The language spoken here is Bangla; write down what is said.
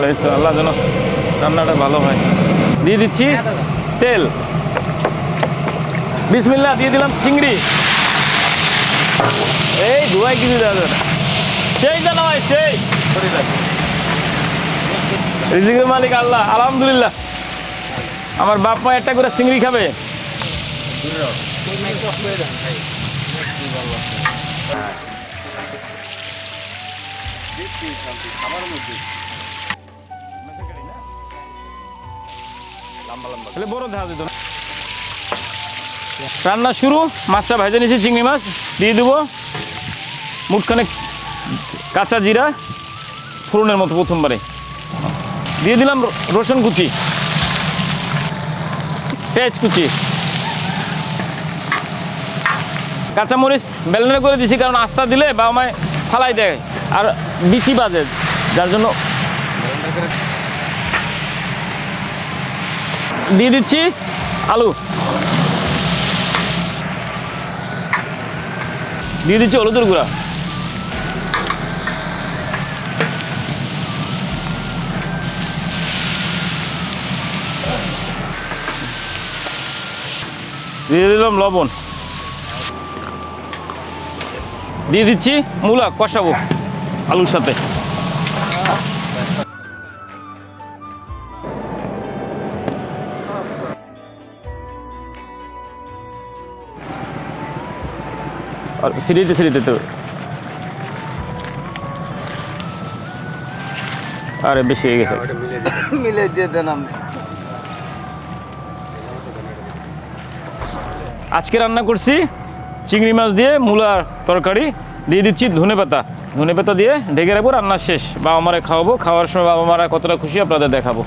আলহামদুলিল্লাহ এই তো আল্লাহ যেন রান্নাটা ভালো হয়। দিয়ে দিচ্ছি তেল। বিসমিল্লাহ দিয়ে দিলাম চিংড়ি। এই ধোয়াই কিছু দেওয়া যাবে সেই জানা ভাই সেই। রিজিকের মালিক আল্লাহ আলহামদুলিল্লাহ। আমার বাপ মা একটা করে চিংড়ি খাবে। তাহলে বড় দেখা যেত না। রান্না শুরু মাছটা ভেজে নিয়েছি চিংড়ি মাছ দিয়ে দেবো মুঠখানে কাঁচা জিরা ফোড়নের মতো প্রথমবারে। দিয়ে দিলাম রসুন কুচি। পেঁয়াজ কুচি। কাঁচামরিচ বেলনে করে দিছি কারণ আস্তা দিলে বাবা মায় ফালাই দেয় আর বিচি বাজে যার জন্য দিয়ে দিচ্ছি আলু। দিয়ে দিচ্ছি হলুদের গুঁড়া। দিয়ে দিলাম লবণ। দিয়ে দিচ্ছি মূলা কষাবো আলুর সাথে। আর সিঁড়িতে সিঁড়িতে তো। আরে বেশি হয়ে গেছে। মিলে দিয়ে দেন আপনি আজকে রান্না করছি চিংড়ি মাছ দিয়ে মূলার তরকারি। দিয়ে দিচ্ছি ধনে পাতা। ধনে পাতা দিয়ে ঢেকে রাখব রান্না শেষ। বাবা মারা খাওয়াবো। খাওয়ার সময় বাবা মারা কতটা খুশি আপনাদের দেখাবো।